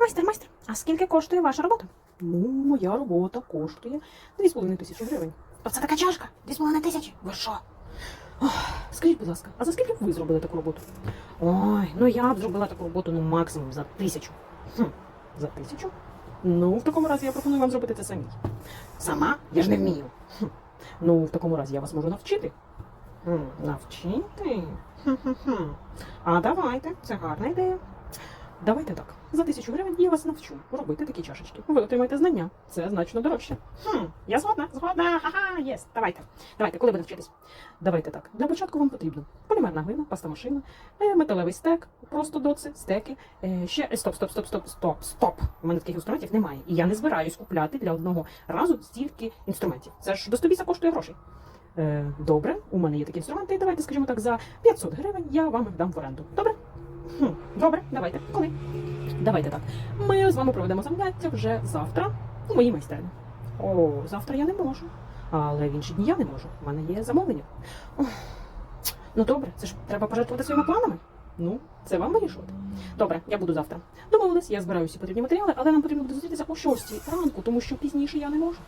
Майстер, майстер, а скільки коштує ваша робота? Ну, моя робота коштує 2,5 тисячі гривень. Оце така чашка? 2,5 тисячі? Ви що? Ох, Скажіть, будь ласка, а за скільки б ви зробили таку роботу? Ой, ну я б зробила таку роботу ну максимум за тисячу. Хм, за тисячу? Ну, в такому разі я пропоную вам зробити це самі. Сама? Я ж не вмію. Хм. Ну, в такому разі я вас можу навчити. Хм, навчити? Хм-хм-хм. А давайте, це гарна ідея. Давайте так. За тисячу гривень я вас навчу робити такі чашечки. Ви отримаєте знання. Це значно дорожче. Хм, я згодна, згодна. Ага, єс. Давайте. Давайте, коли будете вчитись? Давайте так. Для початку вам потрібно полімерна глина, пастамашина, е, металевий стек, просто доци, стеки. Е, ще е, стоп, стоп, стоп, стоп, стоп, стоп. У мене таких інструментів немає. І я не збираюсь купляти для одного разу стільки інструментів. Це ж до 100 коштує грошей. Добре, у мене є такі інструменти. Давайте, скажімо так, за 500 гривень я вам їх дам в оренду. Добре? Добре, давайте. Коли? Давайте так. Ми з вами проведемо заняття вже завтра у моїй майстерні. О, завтра я не можу. Але в інші дні я не можу. У мене є замовлення. Ну добре, це ж треба пожертвувати своїми планами. Ну, це вам вирішувати. Добре, я буду завтра. Домовились, я збираю всі потрібні матеріали, але нам потрібно буде зустрітися о 6 ранку, тому що пізніше я не можу.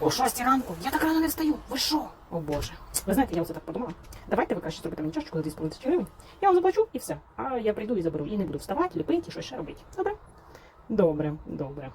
О 6 ранку? Я так рано не встаю. Ви що? О Боже. Ви знаєте, я оце так подумала. Давайте ви краще зробите мені чашечку за 2,5 тисячі гривень. Я вам заплачу і все. А я прийду і заберу. І не буду вставати, ліпити, щось ще робити. Добре? Добре, добре.